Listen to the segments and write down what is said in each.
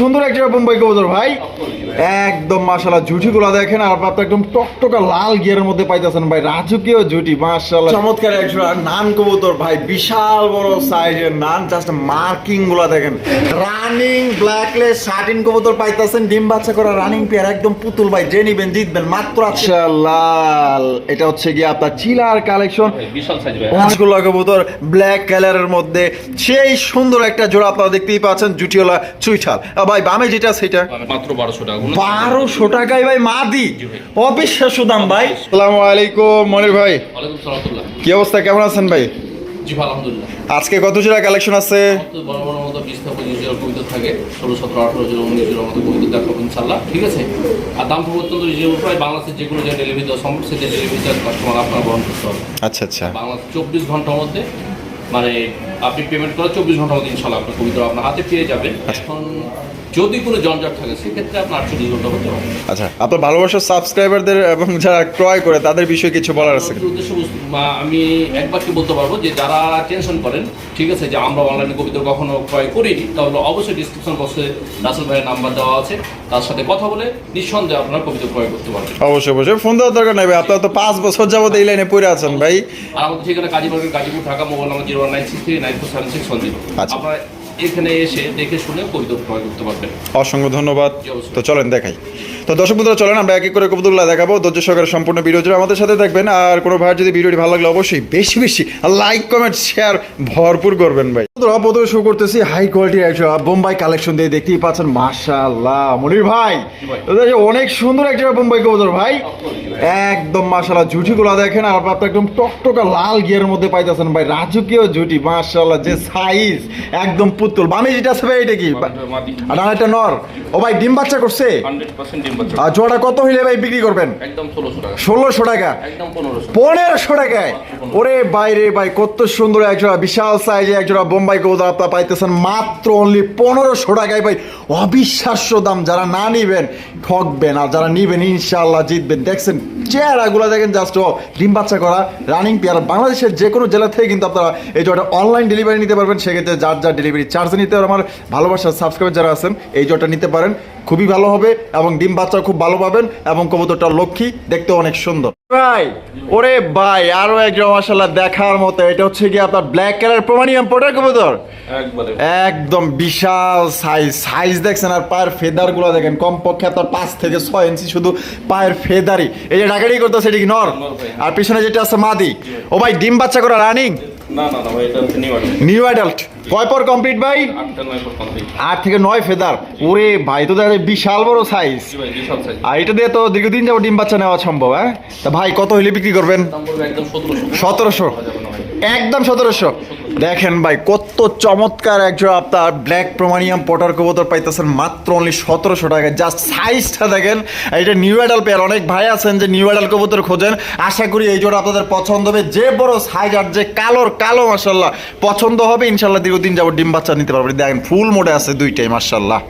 সুন্দর একটা বোম্বাই কবুতর ভাই। একদম মাশাআল্লাহ জুটিগুলো দেখেন আর আপনার একদম টকটকা লাল গিয়ারের মধ্যে পাইতেছেন ভাই রাজকীয় জুটি মাশাআল্লাহ। চমৎকার একজোড়া নান কবুতর ভাই বিশাল বড় সাইজের নান জাস্ট মার্কিংগুলা দেখেন রানিং ব্ল্যাকলেস শার্টিন কবুতর পাইতেছেন ডিম বাচ্চা করা রানিং পেয়ার একদম পুতুল ভাই যে নিবেন জিতবেন মাত্র আচ্ছা লাল এটা হচ্ছে গিয়ে আপনার চিলার কালেকশন বিশাল সাইজ ভাই। পাঁচগুলো কবুতর ব্ল্যাক কালারের মধ্যে সেই সুন্দর একটা জোড়া আপনারা দেখতেই পাচ্ছেন জুটিওয়ালা চুইঠাল। ভাই বামে যেটা সেটা। মাত্র বারোশো টাকা। বারোশো টাকায় ভাই মাদি। অবিশ্বাস্য দাম ভাই। সালামু আলাইকুম মনির ভাই। কি অবস্থা? কেমন আছেন ভাই? আজকে কত জোড়া কালেকশন আছে? বড় বড় মতো বিশ থেকে পঁচিশ জোড়া কবিতা থাকে। ষোলো সতেরো আঠারো জোড়া উনিশ জোড়ার মতো কবিতা দেখাবো ইনশাল্লাহ ঠিক আছে? আর দাম রিজনেবল প্রায় বাংলাদেশের যে কোনো যে ডেলিভারি দেওয়া সম্ভব সেই ডেলিভারি চার্জ কাস্টমার আপনার বহন করতে হবে। আচ্ছা আচ্ছা। বাংলাদেশ চব্বিশ ঘণ্টার মধ্যে মানে আপনি পেমেন্ট করে চব্বিশ ঘণ্টার মধ্যে ইনশাল্লাহ আপনার কবিতা আপনার হাতে পেয়ে যাবেন। এখন যদি কোনো জঞ্জাট থাকে সেক্ষেত্রে আপনার আটচল্লিশ ঘণ্টা হতে হবে। আচ্ছা আপনার ভালোবাসার সাবস্ক্রাইবারদের এবং যারা ক্রয় করে তাদের বিষয়ে কিছু বলার আছে উদ্দেশ্য আমি একবার কি বলতে পারব যে যারা টেনশন করেন ঠিক আছে যে আমরা অনলাইনে কবিতা কখনো ক্রয় করিনি তাহলে অবশ্যই ডিসক্রিপশন বক্সে রাসেল ভাইয়ের নাম্বার দেওয়া আছে। তার সাথে কথা বলে নিঃসন্দেহে আপনারা কবিতা ক্রয় করতে পারবেন। অবশ্যই অবশ্যই। ফোন দেওয়ার দরকার নেই ভাই আপনারা তো পাঁচ বছর যাবত এই লাইনে পড়ে আছেন ভাই। আর আমাদের ঠিকানা কাজীবাগের Gazipur Dhaka mobile number zero one nine six three nine four seven six one zero. আপনারা এখানে এসে দেখে শুনে কবিতা ক্রয় করতে পারবেন। অসংখ্য ধন্যবাদ। তো চলেন দেখাই। তো দর্শক বন্ধুরা চলেন আমরা এক এক করে কবুতরগুলো দেখাবো। ধৈর্য সহকারে সম্পূর্ণ ভিডিও জুড়ে আমাদের সাথে থাকবেন। আর কোনো ভাইয়ের যদি ভিডিওটি ভালো লাগলে অবশ্যই বেশি বেশি লাইক কমেন্ট শেয়ার ভরপুর করবেন ভাই। প্রথমে শুরু করতেছি হাই কোয়ালিটির একটা বোম্বাই কালেকশন দিয়ে দেখতেই পাচ্ছেন মাশাআল্লাহ মনির ভাই। অনেক সুন্দর একটা বোম্বাই কবুতর ভাই। একদম মাশাআল্লাহ জুটিগুলো দেখেন আর আপনার একদম টকটকা লাল গিয়ারের মধ্যে পাইতেছেন ভাই। রাজকীয় জুটি মাশাআল্লাহ যে সাইজ একদম পুতুল বামে যেটা আছে ভাই এটা কি? আর আরেকটা নর। ও ভাই ডিম বাচ্চা করছে? আর জোড়া কত হইলে ভাই বিক্রি করবেন? একদম ষোলোশো টাকা। ষোলোশো টাকা। একদম পনেরোশো টাকায়। ওরে বাইরে ভাই কত সুন্দর একজোড়া বিশাল সাইজে একজোড়া বোম্বাই কবুতর আপনারা পাইতেছেন। মাত্র অনলি পনেরোশো টাকায় ভাই। অবিশ্বাস্য দাম যারা না নিবেন ঠকবেন। আর যারা নিবেন ইনশাল্লাহ জিতবেন। দেখছেন চেহারাগুলো দেখেন জাস্ট ও ডিম বাচ্চা করা রানিং পেয়ার বাংলাদেশের যে কোনো জেলা থেকে কিন্তু আপনারা এই জোটা অনলাইন ডেলিভারি নিতে পারবেন। সেক্ষেত্রে যার যার ডেলিভারি চার্জ নিতে পারেন আমার ভালোবাসার সাবস্ক্রাইবার যারা আছেন এই জোটা নিতে পারেন। খুবই ভালো হবে এবং ডিম বাচ্চা খুব ভালো পাবেন এবং কবুতরটা লক্ষ্মী দেখতে অনেক সুন্দর। ভাই ওরে ভাই আরও একজন মাসাল্লাহ দেখার মতো এটা হচ্ছে কি আপনার ব্ল্যাক কালার প্রমাণিয়াম পোটার কবুতর। একদম বিশাল সাইজ সাইজ দেখছেন আর পায়ের ফেদারগুলো দেখেন কমপক্ষে আপনার পাঁচ থেকে ছয় ইঞ্চি শুধু পায়ের ফেদারই। এই যে ডাকাডি করতেছে এটা কি নর? নর আর পিছনে যেটা আছে মাদি। ও ভাই ডিম বাচ্চা করা রানিং না না না ভাই এটা নিউ আর্ট নিউ অ্যাডাল্ট কয় পর কমপ্লিট ভাই? আট থেকে নয় ফেদার। ওরে ভাই তো দেখে বিশাল বড় সাইজ আর এটা দিয়ে তো দীর্ঘদিন যাব ডিম বাচ্চা নেওয়া সম্ভব হ্যাঁ? তা ভাই কত হইলে বিক্রি করবেন? সতেরোশো। একদম সতেরোশো? দেখেন ভাই কত চমৎকার একজন আপনার ব্ল্যাক প্রমানিয়াম পটার কবুতর পাইতেছেন মাত্র অনলি সতেরোশো টাকায়। জাস্ট সাইজটা দেখেন এটা নিউ অ্যাডাল পেয়ার অনেক ভাই আছেন যে নিউ অ্যাডাল কবুতর খোঁজেন। আশা করি এই জোড়া আপনাদের পছন্দ হবে। যে বড় সাইজ আর যে কালোর কালো মাসাল্লাহ পছন্দ হবে ইনশাল্লাহ দীর্ঘদিন যাব ডিম বাচ্চা নিতে পারবেন দেখেন ফুল মোডে আছে দুইটাই মার্শাল্লাহ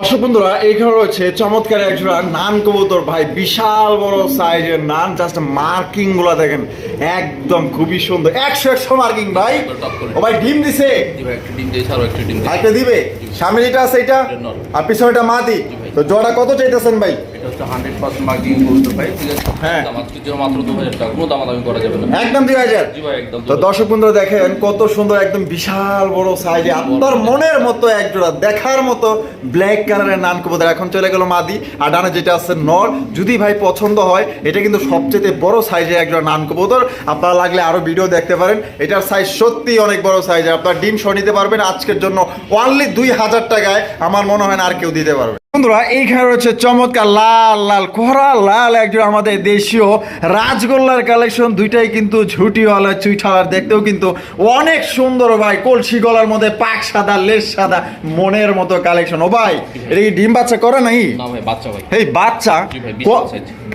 দর্শক বন্ধুরা এখানে রয়েছে চমৎকার একজোড়া নান কবুতর। ভাই বিশাল বড় সাইজের নান জাস্ট মার্কিংগুলো দেখেন একদম খুবই সুন্দর। একশো একশো মার্কিং ভাই। ও ভাই ডিম দিছে? একটা দিবে? সামনে যেটা আছে এটা? আর পিছনে পিছনেটা মাদি। তো জোড়া কত চাইতেছেন ভাই? এটা হচ্ছে হান্ড্রেড পার্সেন্ট মার্কিং করতে ভাই ঠিক আছে? হ্যাঁ। দাম আজকের জন্য মাত্র দু হাজার টাকা কোনো দামাদামি করা যাবে না। একদম দুই হাজার? জি ভাই একদম তো দর্শক বন্ধুরা দেখেন কত সুন্দর একদম বিশাল বড় সাইজে আপনার মনের মতো দেখার মতো ব্ল্যাক কালারের নান কবুতর এখন চলে গেল মাদি আর ডানে যেটা আছে নর যদি ভাই পছন্দ হয় এটা কিন্তু সবচেয়ে বড় সাইজে একজোড়া নান কবুতর আপনারা লাগলে আরও ভিডিও দেখতে পারেন এটার সাইজ সত্যি অনেক বড় সাইজে আপনার ডিম সহ নিতে পারবেন আজকের জন্য অনলি দুই হাজার টাকায় আমার মনে হয় না আর কেউ দিতে পারবে। বন্ধুরা এইখানে রয়েছে চমৎকার লাল লাল কোহরা লাল একজন আমাদের দেশীয় রাজগোল্লার কালেকশন দুইটাই কিন্তু ঝুটিওয়ালা চুইঠালার দেখতেও কিন্তু অনেক সুন্দর ভাই কলসি গলার মধ্যে পাক সাদা লেস সাদা মনের মতো কালেকশন ও ভাই এটা কি ডিম বাচ্চা করে নাই বাচ্চা ভাই। এই বাচ্চা?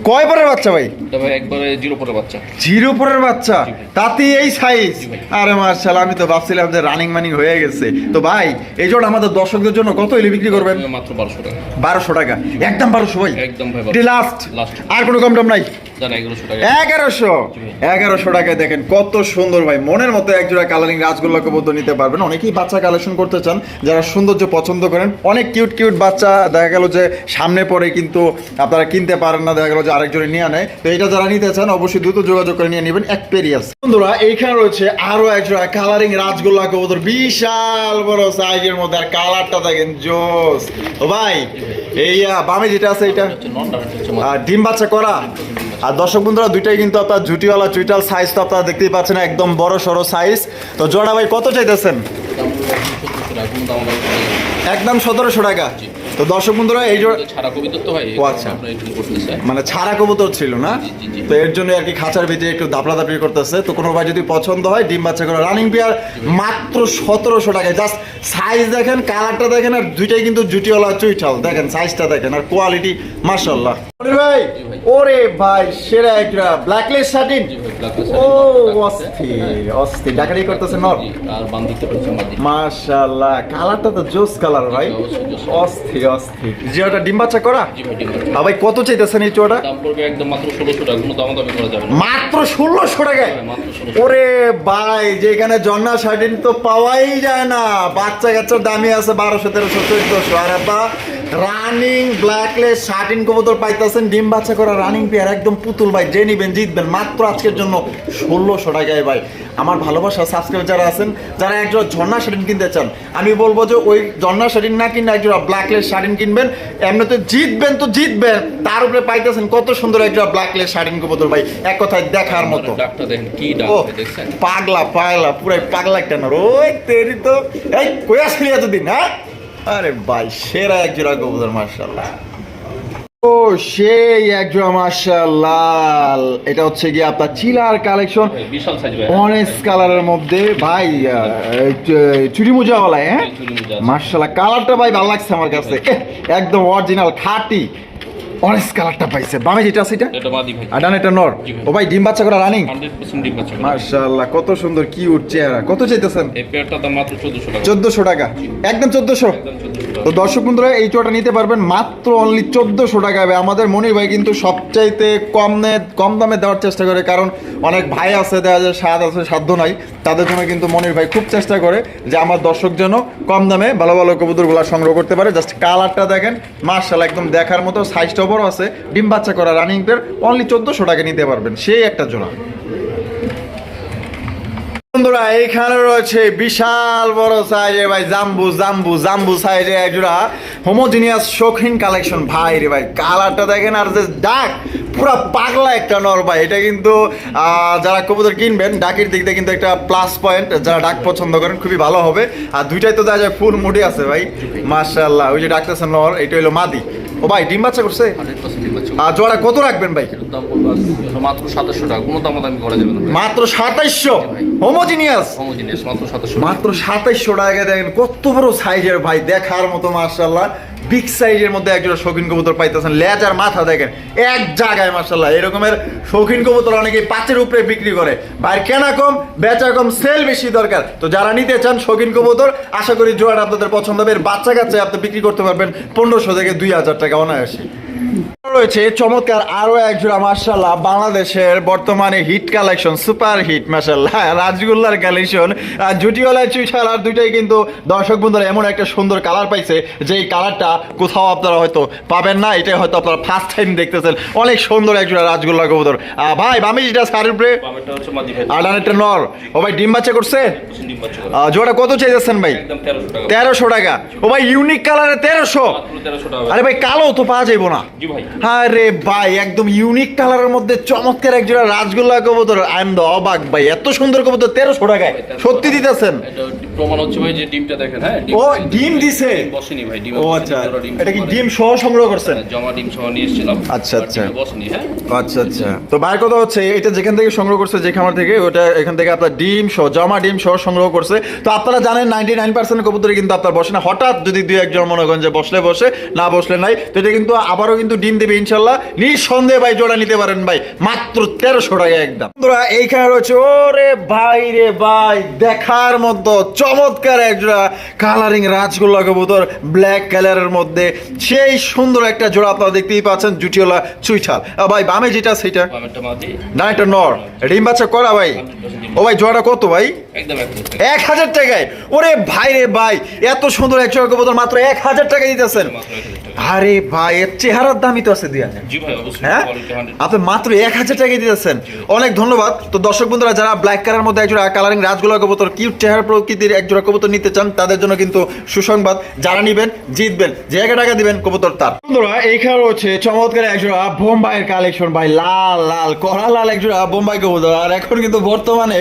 কয় পরের বাচ্চা ভাই? একবারে জিরো পরে বাচ্চা। জিরো পরের বাচ্চা? তাতে এই সাইজ। আরে মার্শাল আমি তো ভাবছিলাম যে রানিং মানিং হয়ে গেছে। তো ভাই এই জন্য আমাদের দর্শকদের জন্য কত হইলে বিক্রি করবেন? মাত্র বারোশো টাকা। বারোশো টাকা। একদম বারোশো ভাই একদম ভাই লাস্ট আর কোনো কম টম নাই? এগারোশো এগারোশো? এগারোশো টাকায় দেখেন কত সুন্দর ভাই। মনের মতো একজোড়া কালারিং রাজগোল্লা কবুতর নিতে পারবেন। অনেকেই বাচ্চা কালেকশন করতে চান যারা সৌন্দর্য পছন্দ করেন। অনেক কিউট কিউট বাচ্চা দেখা গেল যে সামনে পরে কিন্তু আপনারা কিনতে পারেন না দেখা গেল যে আরেকজনে নিয়ে নেয়। তো এটা যারা নিতে চান অবশ্যই দ্রুত যোগাযোগ করে নিয়ে নেবেন। এক্সপেরিয়েন্স বন্ধুরা এইখানে রয়েছে আরও একজোড়া কালারিং রাজগোল্লা কবুতর। বিশাল বড় সাইজের মধ্যে। আর কালারটা দেখেন জোস। ও ভাই এই বামে যেটা আছে এটা ডিম বাচ্চা করা? আর দর্শক বন্ধুরা দুইটাই কিন্তু আপনার জুটিওয়ালা চুইটাল সাইজ তো আপনারা দেখতেই পাচ্ছেন একদম বড় সড়ো সাইজ তো জোড়া ভাই কত চাইতেছেন? একদম সতেরোশো টাকা। তো দর্শক বন্ধুরা এই জোড়া ছাড়া কবিতা তো হয় আচ্ছা। মানে ছাড়া কবুতর ছিল না। তো এর জন্য আর কি খাঁচার ভিতরে একটু দাপড়া দাপড়ি করতেছে। তো কোনো ভাই যদি পছন্দ হয় ডিম বাচ্চা করে রানিং পেয়ার মাত্র সতেরোশো টাকায়। জাস্ট সাইজ দেখেন কালারটা দেখেন আর দুইটাই কিন্তু জুটিওয়ালা চুইঠাল। দেখেন সাইজটা দেখেন আর কোয়ালিটি মার্শাল্লাহ ভাই। ভাই। ওরে ভাই সেরা একটা ব্ল্যাকলেস ও অস্থির অস্থির। ডাকারি করতেছে নর। জি, আর বান দিতে পারছে মাশাআল্লাহ কালারটা তো জোস কালার ভাই। জি, অস্থির জিওটা ডিম বাচ্চা করা? জি ভাই ডিম আছে। ভাই কত চাইতেছেন এই চোটা দাম পড়বে একদম মাত্র ষোলোশো টাকা কোনো দাম দামি করা যাবে না। মাত্র ষোলোশো টাকায়? হ্যাঁ, ওরে ভাই যেখানে জন্না শার্টিন তো পাওয়াই যায় না। বাচ্চা কাচ্চার দামি আছে বারোশো তেরোশো চোদ্দশো। আর রানিং ব্ল্যাকলেস শার্টিন কবুতর পাইতেছেন ডিম বাচ্চা করা রানিং পেয়ার একদম পুতুল ভাই যে নিবেন জিতবেন। মাত্র আজকের জন্য ষোলোশো টাকায় ভাই। আমার ভালোবাসা সাবস্ক্রাইব যারা আছেন যারা একজোড়া ঝর্ণা শার্টিন কিনতে চান আমি বলব যে ওই ঝর্ণা শার্টিন না কিনে একজোড়া ব্ল্যাকলেস শার্টিন কিনবেন। এমনিতে জিতবেন তো জিতবেন তার উপরে পাইতেছেন কত সুন্দর একজোড়া ব্ল্যাকলেস শার্টিন কবুতর ভাই এক কথায় দেখার মতো। পাগলা পাগলা পুরাই পাগলা একটা নর। ওই তেরি তো এই কই আসলি এতদিন হ্যাঁ? আরে ভাই সেরা এক জোড়া কবুতর মার্শাল্লাহ ও সেই এক জোড়া মার্শাল্লাহ এটা হচ্ছে গিয়ে আপনার চিলার কালেকশন। ভাই, বিশাল সাইজ ভাই। অনেস্ট কালারের মধ্যে। ভাই চুরি মোজাওয়ালা হ্যাঁ? মার্শাল্লাহ কালারটা ভাই ভালো লাগছে আমার কাছে। একদম অরিজিনাল খাঁটি। অরেঞ্জ কালারটা পাইছে। বামে যেটা আছে এটা? এটা বাদি ভাই আর ডান এটা নর। ও ভাই ডিম বাচ্চা করা রানিং হান্ড্রেড পার্সেন্ট ডিম বাচ্চা মাশাআল্লাহ কত সুন্দর কি চেহারা। কত চাইতেছেন? এই পেয়ারটা দাম মাত্র 1400 টাকা। 1400 টাকা। একদম চোদ্দশো। একদম চোদ্দশো। টাকা তো দর্শক বন্ধুরা, এই চোটা নিতে পারবেন মাত্র অনলি চোদ্দশো টাকা। হবে আমাদের মনির ভাই কিন্তু সবচাইতে কম কম দামে দেওয়ার চেষ্টা করে, কারণ অনেক ভাই আছে, দেখা যায় স্বাদ আছে, সাধ্য নাই। তাদের জন্য কিন্তু মনির ভাই খুব চেষ্টা করে যে আমার দর্শক যেন কম দামে ভালো ভালো কবুতরগুলো সংগ্রহ করতে পারে। জাস্ট কালারটা দেখেন মার্শাল একদম দেখার মতো সাইজটাও বড় আছে। ডিম বাচ্চা করা রানিং পেয়ার অনলি চোদ্দশো টাকা নিতে পারবেন। সেই একটা জোড়া। বন্ধুরা, এইখানে রয়েছে বিশাল বড় সাইজে ভাই জাম্বু জাম্বু জাম্বু সাইজে একজোড়া হোমোজিনিয়াস শৌখিন কালেকশন ভাই রে ভাই কালারটা দেখেন আর যে ডাক, পুরা পাগলা একটা নর ভাই। এটা কিন্তু যারা কবুতর কিনবেন, ডাকের দিক দিয়ে কিন্তু একটা প্লাস পয়েন্ট যারা ডাক পছন্দ করেন, খুবই ভালো হবে। আর দুইটাই তো দেখা যায় ফুল মুডি আছে ভাই। মার্শাল্লাহ ওই যে ডাকতেছেন নর এটা হলো মাদি। ও ভাই ডিম বাচ্চা করছে? পাচ্ছে আর জোড়া কত রাখবেন ভাই? মাত্র সাতাশশো টাকা। কোনো দাম দামি করা যাবে না মাত্র সাতাইশশো? হোমোজিনিয়াস হোমোজিনিয়াস মাত্র সাতাশশো মাত্র সাতাইশশো টাকা দেখেন কত বড় সাইজের ভাই দেখার মতো মার্শাল্লাহ বিগ সাইজের মধ্যে একজন শৌখিন কবুতর পাইতেছেন। লেজার মাথা দেখেন, এক জায়গায় মার্শাল্লাহ এরকমের শৌখিন কবুতর অনেকে পাঁচের উপরে বিক্রি করে। বাইর কেনা কম, বেচা কম, সেল বেশি দরকার। তো যারা নিতে চান শৌখিন কবুতর, আশা করি জোয়ার আপনাদের পছন্দ হবে। এর বাচ্চা কাচ্চা আপনি বিক্রি করতে পারবেন পনেরোশো থেকে দুই হাজার টাকা অনায়াসে। রয়েছে চমৎকার আরও এক জোড়া মার্শাল্লাহ বাংলাদেশের বর্তমানে হিট কালেকশন সুপার হিট মার্শাল্লাহ রাজগুল্লার কালেকশন জুটিওয়ালা চুইঠালার দুইটাই কিন্তু দর্শক বন্ধুরা এমন একটা সুন্দর কালার পাইছে যে এই কালারটা কোথাও আপনারা হয়তো পাবেন না এটাই হয়তো আপনারা ফার্স্ট টাইম দেখতেছেন। অনেক সুন্দর এক জোড়া রাজগুল্লা কবুতর ভাই আমি যেটা সারের উপরে? আর ডানেরটা নর। ও ভাই ডিম বাচ্চা করছে? আহ, জোড়া কত চাইতেছেন ভাই? তেরোশো টাকা। ও ভাই ইউনিক কালারে তেরোশো। আরে ভাই কালো তো পাওয়া যাইবো না। ভাই। আরে ভাই একদম ইউনিক কালারের মধ্যে চমৎকার এক জোড়া রাজগোল্লা কবুতর। আই এম দ্য অবাক ভাই এত সুন্দর কবুতর তেরোশো টাকায়। সত্যি দিতেছেন? এটা প্রমাণ হচ্ছে ভাই যে ডিমটা দেখেন হ্যাঁ? ও ডিম দিছে? বসেনি ভাই ডিম ও আচ্ছা। এটা কি ডিম সহ সংগ্রহ করছেন? জমা ডিম সহ নিয়ে এসেছিলাম। আচ্ছা, আচ্ছা। বসেনি হ্যাঁ? আচ্ছা আচ্ছা। তো ভাই কথা হচ্ছে এটা যেখান থেকে সংগ্রহ করছে যে খামার থেকে ওটা এখান থেকে আপনার ডিম সহ জমা ডিম সহ সংগ্রহ করছে। তো আপনারা জানেন নাইনটি নাইন পার্সেন্ট কবুতরে কিন্তু আপনার বসে না। হঠাৎ যদি দুই একজন মনে করেন যে বসলে বসে না বসলে নাই তো এটা কিন্তু আবারও কিন্তু ডিম দিবে ইনশাল্লাহ। নিঃসন্দেহে ভাই জোড়া নিতে পারেন ভাই। মাত্র তেরোশো টাকা একদম। বন্ধুরা এইখানে রয়েছে ওরে ভাই রে ভাই দেখার মতো চমৎকার এক জোড়া কালারিং রাজগোল্লা কবুতর ব্ল্যাক কালারের মধ্যে। সেই সুন্দর একটা জোড়া আপনারা দেখতেই পাচ্ছেন জুটিওলা চুইঠাল ভাই বামে যেটা সেটা না এটা নর। ডিম বাচ্চা করা ভাই? ও ভাই জোড়াটা কত ভাই? এক হাজার টাকায়। ওরে ভাই রে ভাই এত সুন্দর এক জোড়া কবুতর মাত্র এক হাজার টাকা দিতেছেন। আরে ভাই এর চেহারার দামই তো আছে দিয়া। জি ভাই অবশ্যই হ্যাঁ? আপনি মাত্র এক হাজার টাকা দিতেছেন। অনেক ধন্যবাদ। তো দর্শক বন্ধুরা যারা ব্ল্যাক কালার মধ্যে একজোড়া কালারিং রাজগোলা কবুতর কিউট চেহারা প্রকৃতির একজোড়া কবুতর নিতে চান তাদের জন্য কিন্তু সুসংবাদ। যারা নিবেন জিতবেন। যে এক টাকা দিবেন কবুতর তার। বন্ধুরা এইখানে রয়েছে চমৎকার একজোড়া বোম্বাইয়ের কালেকশন ভাই। লাল লাল কড়া লাল একজোড়া বোম্বাই কবুতর। আর এখন কিন্তু বর্তমানে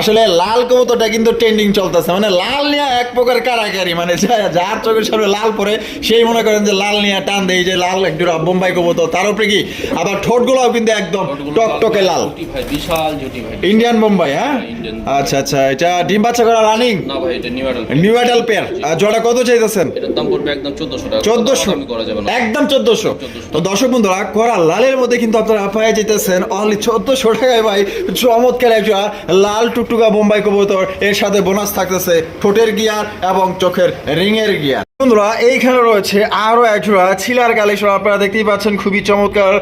আসলে লাল কবুতরটা কিন্তু ট্রেন্ডিং চলতেছে। মানে লাল নিয়ে এক প্রকার কারাকারি মানে যার চোখের সামনে লাল পরে সেই মনে করেন যে লাল নিয়ে টান দেয়। যে লাল একজোড়া বোম্বাই কবুতর তার উপরে কি? আবার ঠোঁটগুলোও কিন্তু একদম টকটকে লাল। জুটি ভাই বিশাল জুটি ভাই ইন্ডিয়ান বোম্বাই হ্যাঁ? আচ্ছা আচ্ছা এটা ডিম বাচ্চা করা রানিং না ভাই এটা new adult new adult pair জোড়া কত চাইতেছেন? এটার দাম পড়বে একদম চোদ্দশো টাকা। চোদ্দশো। আমি করা যাবে না? একদম চোদ্দশো। তো দর্শক বন্ধুরা করা লালের মধ্যে কিন্তু আপনারা পায়ে যেতেছেন অনলি টাকায় ভাই। চমৎকার একটা লাল টুকটুকা বোম্বাই কবুতর। এর সাথে বোনাস থাকতেছে ঠোঁটের গিয়ার এবং চোখের রিংয়ের গিয়ার বন্ধুরা এইখানে রয়েছে আরও একজোড়া ছিলার কালেকশন। আপনারা দেখতেই পাচ্ছেন খুবই চমৎকার।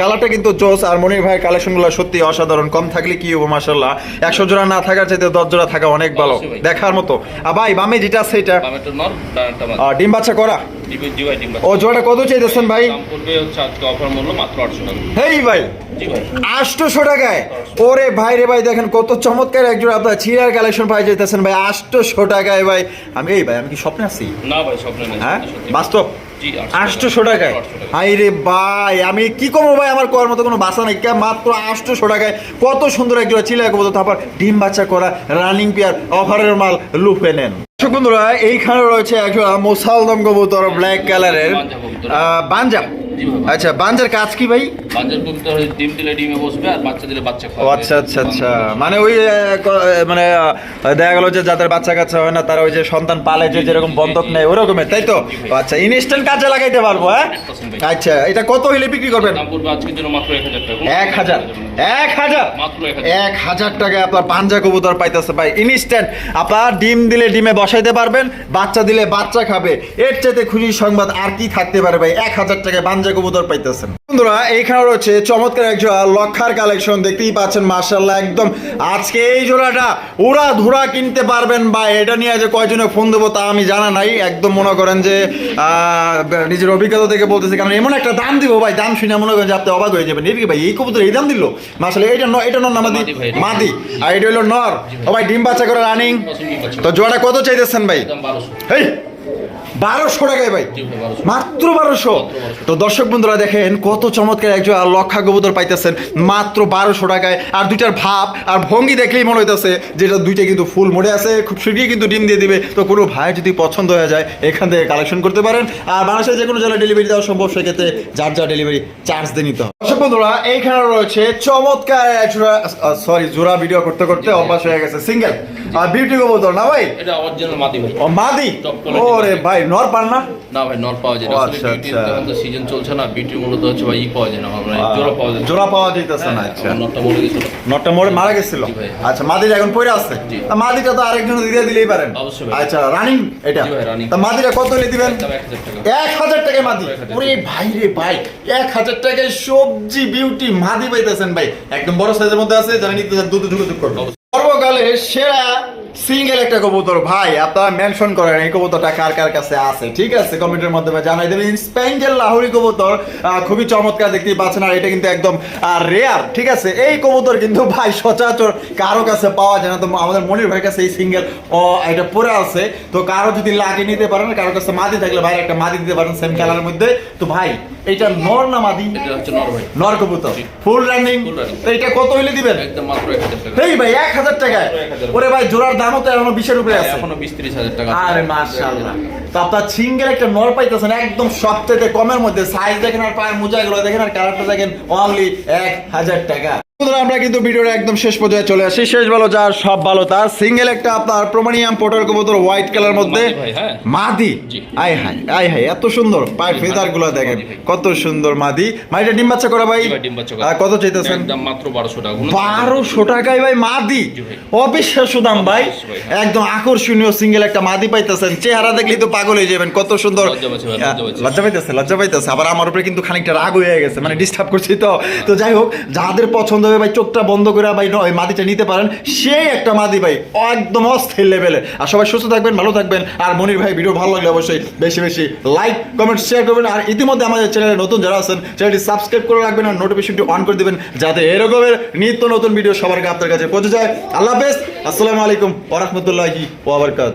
কালারটা কিন্তু জোস আর মনির ভাইয়ের কালেকশনগুলো সত্যি অসাধারণ। কম থাকলে কি হব মাসাল্লাহ একশো জোড়া না থাকার চাইতে দশ জোড়া থাকা অনেক ভালো। দেখার মতো। ভাই বামে যেটা আছে এটা? ডিম বাচ্চা করা? ও জোড়া কত চাইতেছেন ভাই? হেই ভাই আটশোশো টাকায়? ওরে ভাই রে ভাই দেখেন কত চমৎকার একজন আপনার ছিয়ার কালেকশন পাই যেতেছেন ভাই আটশোশো টাকায় ভাই। আমি এই ভাই আমি কি স্বপ্নে আছি? না ভাই স্বপ্নে হ্যাঁ। বাস্তব? আটশোশো টাকায়? 800 টাকা। ভাই আমি কি করব ভাই? আমার করার মতো কোনো বাসা নেই। মাত্র আটশোশো টাকায়। কত সুন্দর একজন ছিল এক বলতো তারপর ডিম বাচ্চা করা রানিং পেয়ার অফারের মাল লুফে নেন। বন্ধুরা এইখানে রয়েছে মোসালদম কবুতর ব্ল্যাক কালারের বাঞ্জা কবুতর। বাঞ্জা? জি ভাই। আচ্ছা বাঞ্জার কাজ কি ভাই? বাঞ্জার কবুতর ডিম দিলে ডিমে বসবে আর বাচ্চা দিলে বাচ্চা খাবে আচ্ছা আচ্ছা আচ্ছা। মানে ওই আহ, ক- আহ, মানে দেখা গেল যে যাদের বাচ্চা কাচ্চা হয় না তারা ওই যে সন্তান পালে যে যেরকম বন্ধক নেয় ওরকমের তাই তো? আচ্ছা ইনস্ট্যান্ট কাজে লাগাইতে পারব হ্যাঁ? আচ্ছা এটা কত হইলে বিক্রি করবেন? এক হাজার এক হাজার? এক টাকায় আপনার পাঞ্জা কবুতর পাইতেছে ভাই ইনস্ট্যান্ট আপনার ডিম দিলে ডিমে বসাইতে পারবেন বাচ্চা দিলে বাচ্চা খাবে। এর চাইতে খুশি সংবাদ আর কি থাকতে পারে ভাই? এক হাজার টাকায় বাঞ্জা কবুতর পাইতেছেন। বন্ধুরা এইখানে রয়েছে চমৎকার এক জোড়া লক্ষার কালেকশন দেখতেই পাচ্ছেন মার্শাল্লাহ একদম। আজকে এই জোড়াটা উড়া ধুরা কিনতে পারবেন বা এটা নিয়ে যে কয়জনে ফোন দেবো তা আমি জানা নাই। একদম মনে করেন যে আহ, নিজের অভিজ্ঞতা থেকে বলতেছি কারণ এমন একটা দাম দিব ভাই দাম শুনে মনে করেন যে আপনি অবাক হয়ে যাবেন। এদিকে ভাই এই কবুতর এই দাম দিল? মাসালে এটা ন এটা নর না মাদি? মাদি আর এটা হলো নর। ও ভাই ডিম বাচ্চা করে রানিং তো জোড়াটা কত চাইতেছেন ভাই? দাম বারোশো টাকায় ভাই। মাত্র বারোশো। তো দর্শক বন্ধুরা দেখেন কত চমৎকার একজন লক্ষা কবুতর পাইতেছেন। মাত্র বারোশো টাকায়। আর দুইটার ভাব আর ভঙ্গি দেখলেই মনে হইতেছে যেটা দুইটা কিন্তু ফুল মোড়ে আছে খুব কিন্তু ডিম দিয়ে দিবে। তো কোনো ভাই যদি পছন্দ হয়ে যায় এখান থেকে কালেকশন করতে পারেন। আর বাংলাদেশের যে কোনো জেলায় ডেলিভারি দেওয়া সম্ভব সেক্ষেত্রে যার যা ডেলিভারি চার্জ দিয়ে নিতে হবে। দর্শক বন্ধুরা এইখানে রয়েছে চমৎকার একজোড়া সরি জোড়া ভিডিও করতে করতে অভ্যাস হয়ে গেছে। সিঙ্গেল আর বিউটি কবুতর না ভাই? মাদি ও ওরে ভাই নর পান না? না ভাই নট পাওয়া যায় না। আচ্ছা, আচ্ছা। এখন তো সিজন চলছে না বিউটি মূলত হচ্ছে ভাই ই পাওয়া যায় না আমার জোড়া পাওয়া যায়। জোড়া পাওয়া যাইতেছে না আচ্ছা। নটটা মরে গেছিল। নটটা মরে মারা গেছিল? আচ্ছা এখন পড়ে আছে? তা মাদিটা তো আরেকজন দিয়ে দিলেই পারেন। অবশ্যই আচ্ছা রানিং এটা। তা মাদিরা কত হলে দিবেন? একদম এক হাজার টাকা। মাদি? ওরে ভাই রে ভাই এক হাজার টাকায় সবজি বিউটি মাদি পাইতেছেন ভাই। একদম বড় সাইজের মধ্যে আছে নিতে দুধ ঢুকে করবে সর্বকালের সেরা সিঙ্গেল একটা কবুতর, ভাই, আপনারা মেনশন করেন এই কবুতরটা কার কার কাছে আছে, ঠিক আছে? কমেন্টের মাধ্যমে জানাই দেবেন। স্প্যাঙ্গেল লাহোরি কবুতর খুবই চমৎকার, দেখতেই পাচ্ছেন, আর এটা কিন্তু একদম রেয়ার ঠিক আছে? এই কবুতর কিন্তু, ভাই, সচরাচর কারও কাছে পাওয়া যায় না। তো আমাদের মনির ভাইয়ের কাছে এই সিঙ্গেল ও, এটা পরে আছে। তো কারও যদি লাগে নিতে পারেন, কারও কাছে মাদি থাকলে ভাই, একটা মাদি দিতে পারেন সেম কালারের মধ্যে। তো ভাই এটা নর না মাদি? এটা হচ্ছে নর ভাই। নর কবুতর। ফুল রানিং এটা কত হইলে দিবেন? একদম মাত্র টাকা। এই ভাই এক হাজার টাকায়? ওরে ভাই জোড়ার দামও তো এখনও বিশের উপরে আছে। এখনও বিশ ত্রিশ হাজার টাকা আরে মাশাআল্লাহ। তো আপনার সিঙ্গেল একটা নর পাইতেছেন একদম সবচেয়ে কমের মধ্যে। সাইজ দেখেন আর পায়ের মোজা গুলো দেখেন আর কালারটা দেখেন অনলি এক হাজার টাকা। বন্ধুরা, আমরা কিন্তু ভিডিওর একদম শেষ পর্যায়ে চলে আসি। শেষ ভালো যার সব ভালো তার সিঙ্গেল একটা আপনার প্রমাণিয়াম পোটার কবুতর হোয়াইট কালার মধ্যে। মাদি হ্যাঁ। হাই হাই এত সুন্দর। পায়ের ফেদারগুলো দেখেন কত সুন্দর মাদি। মাইটা ডিম বাচ্চা করা ভাই? কত চাইতেছেন? মাত্র বারোশো টাকা বারোশো টাকায় ভাই মাদি। অবিশ্বাস্য দাম ভাই। হ্যাঁ। একদম আকর্ষণীয় সিঙ্গেল একটা মাদি পাইতেছেন। চেহারা দেখলেই তো পাগল হয়ে যাবেন কত সুন্দর। লজ্জা পাইতেছে লজ্জা পাইতেছে। আবার আমার উপরে কিন্তু খানিকটা রাগ হয়ে গেছে মানে ডিস্টার্ব করছি তো। তো যাই হোক যাদের পছন্দ হবে ভাই চোখটা বন্ধ করে ভাই ওই মাদিটা নিতে পারেন। সেই একটা মাদি ভাই, একদম অস্থির লেভেলে আর সবাই সুস্থ থাকবেন, ভালো থাকবেন। আর মনির ভাই ভিডিও ভালো লাগলে অবশ্যই বেশি বেশি লাইক কমেন্ট শেয়ার করবেন। আর ইতিমধ্যে আমাদের চ্যানেলে নতুন যারা আছেন চ্যানেলটি সাবস্ক্রাইব করে রাখবেন আর নোটিফিকেশনটি অন করে দিবেন, যাতে এরকমের নিত্য নতুন ভিডিও সবার আপনার কাছে পৌঁছে যায়। আল্লাহ হাফেজ। আসসালামু আলাইকুম ওরহমতুল্লাহি ওয়াবারকাত